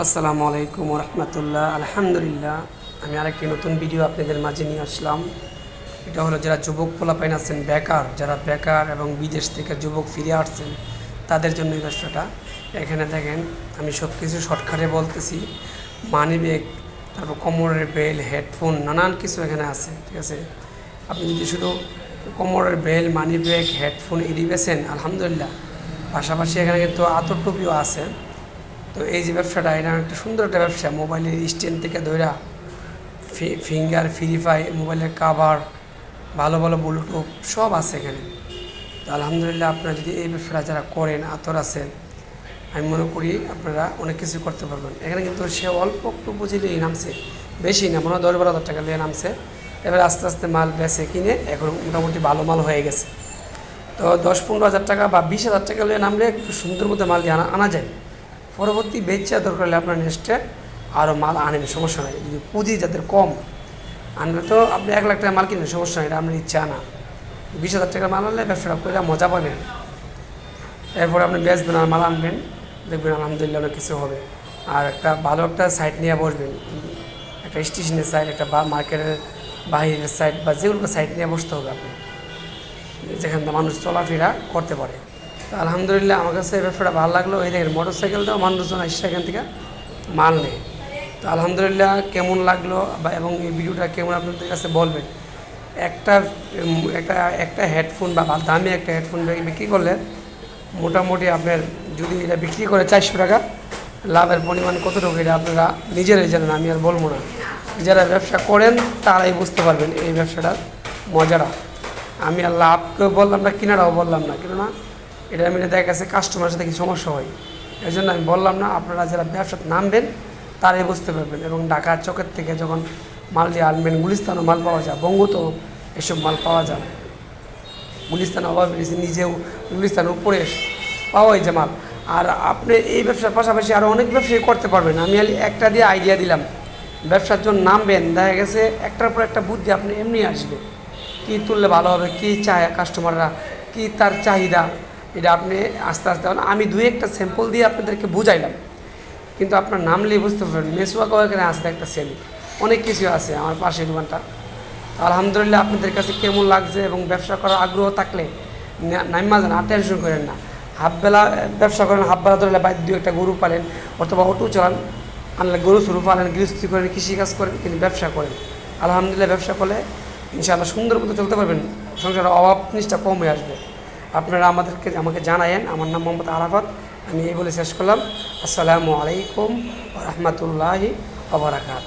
আসসালামু আলাইকুম রহমতুল্লাহ। আলহামদুলিল্লাহ, আমি আরেকটি নতুন ভিডিও আপনাদের মাঝে নিয়ে আসলাম। এটা হলো যারা যুবক পোলাপাইন আছেন, বেকার, যারা বেকার এবং বিদেশ থেকে যুবক ফিরে আসছেন, তাদের জন্য এই ব্যবসাটা। এখানে দেখেন, আমি সব কিছু শর্টকাটে বলতেছি। মানি ব্যাগ তারপর কোমরের বেল হেডফোন নানান কিছু এখানে আছে, ঠিক আছে? আপনি যদি শুধু কোমরের বেল মানি ব্যাগ হেডফোন এড়িয়ে বেছেন, আলহামদুলিল্লাহ। পাশাপাশি এখানে কিন্তু আতর টুপিও আছে। তো এই যে ব্যবসাটা, এটা একটা সুন্দর একটা ব্যবসা। মোবাইলের স্ট্যান্ড থেকে ধরা ফিঙ্গার, ফ্রি ফাই মোবাইলের কাভার ভালো ভালো ব্লুটুথ সব আছে এখানে। তো আলহামদুলিল্লাহ আপনারা যদি এই ব্যবসাটা যারা করেন, আতর আছেন, আমি মনে করি আপনারা অনেক কিছু করতে পারবেন। এখানে কিন্তু সে অল্প একটু বুঝিলেই নামছে, বেশি না, মনে হয় দশ বারো হাজার টাকা নিয়ে নামছে। এবার আস্তে আস্তে মাল বেছে কিনে এখন মোটামুটি ভালো মাল হয়ে গেছে। তো দশ পনেরো হাজার টাকা বা বিশ হাজার টাকা নিয়ে নামলে একটু সুন্দর মতো মাল দিয়ে আনা আনা যায়। পরবর্তী বেচা দরকার হলে আপনার নেক্সটে আরও মাল আনেন, সমস্যা নাই। যদি পুঁজি যাদের কম, আনলে তো আপনি এক লাখ টাকা মাল কিনেন সমস্যা নেই, এটা আপনার ইচ্ছা না। বিশ হাজার টাকার মাল আনলে ব্যবসাটা করে মজা পাবেন। এরপরে আপনি বেচবেন আর মাল আনবেন, দেখবেন আলহামদুলিল্লাহ অনেক কিছু হবে। আর একটা ভালো একটা সাইট নিয়ে বসবেন। একটা স্টেশনের সাইড একটা বা মার্কেটের বাহিরের সাইড বা যে কোনো সাইড নিয়ে বসতে হবে আপনি। যেখান থেকে মানুষ চলাফেরা করতে পারে। আলহামদুলিল্লাহ আমার কাছে এই ব্যবসাটা ভালো লাগল। এই দেখেন মোটর সাইকেল সাইকেলটাও মানুষজন আসছে এখান থেকে, মাল নেয় তো আলহামদুলিল্লাহ কেমন লাগল বা এবং এই ভিডিওটা কেমন আপনাদের কাছে বলবেন? একটা একটা একটা হেডফোন বা বা দামি একটা হেডফোন বিক্রি করলে মোটামুটি আপনার যদি এটা বিক্রি করে চারশো টাকা, লাভের পরিমাণ কতটুকু এটা আপনারা নিজেরাই জানেন, আমি আর বলব না। যারা ব্যবসা করেন, তারাই বুঝতে পারবেন এই ব্যবসাটার মজাটা। আমি আর লাভকেও বললাম না, কিনারাও বললাম না, কেননা এটা আমি দেখা গেছে কাস্টমারের সাথে কি সমস্যা হয়? এই জন্য আমি বললাম না, আপনারা যারা ব্যবসাতে নামবেন, তারাই বুঝতে পারবেন। এবং ঢাকার চকের থেকে যখন মাল দিয়ে আনবেন, গুলিস্তানও মাল পাওয়া যায় বঙ্গতেও এসব মাল পাওয়া যায়। গুলিস্তান অভাব নিজেও গুলিস্তান উপরে পাওয়াই যে মাল। আর আপনি এই ব্যবসার পাশাপাশি আরও অনেক ব্যবসায়ী করতে পারবেন। আমি খালি একটা দিয়ে আইডিয়া দিলাম। ব্যবসার জন্য নামবেন, দেখা গেছে একটার পর একটা বুদ্ধি আপনি এমনি আসবে। কী তুললে ভালো হবে, কী চায় কাস্টমাররা কী তার চাহিদা এটা আপনি আস্তে আস্তে আমি দুই একটা স্যাম্পল দিয়ে আপনাদেরকে বুঝাইলাম। কিন্তু আপনার নামলেই বুঝতে পারবেন মেসুয়াকাও এখানে আসতে একটা সেল অনেক কিছু আছে আমার পাশের দোকানটা। আলহামদুলিল্লাহ আপনাদের কাছে কেমন লাগছে এবং ব্যবসা করার আগ্রহ থাকলে নাইমা যান আর টেনশন করেন না। হাফবেলা, ব্যবসা করেন, হাফবেলা ধরলে বাইরে দু একটা গরু পালেন অথবা অটো চালান, আনলে গরু শুরু পালেন, গৃহস্থী করেন, কৃষিকাজ করেন, কিন্তু ব্যবসা করেন। আলহামদুলিল্লাহ ব্যবসা করলে ইনশাআল্লাহ সুন্দর মতো চলতে পারবেন। সংসারের অভাব জিনিসটা কম হয়ে আসবে। আপনারা আমাদেরকে, আমাকে জানায়েন। আমার নাম মোহাম্মদ আরাফত। আমি এই বলে শেষ করলাম। আসসালামু আলাইকুম রহমতুল্লাহি আবরাকাত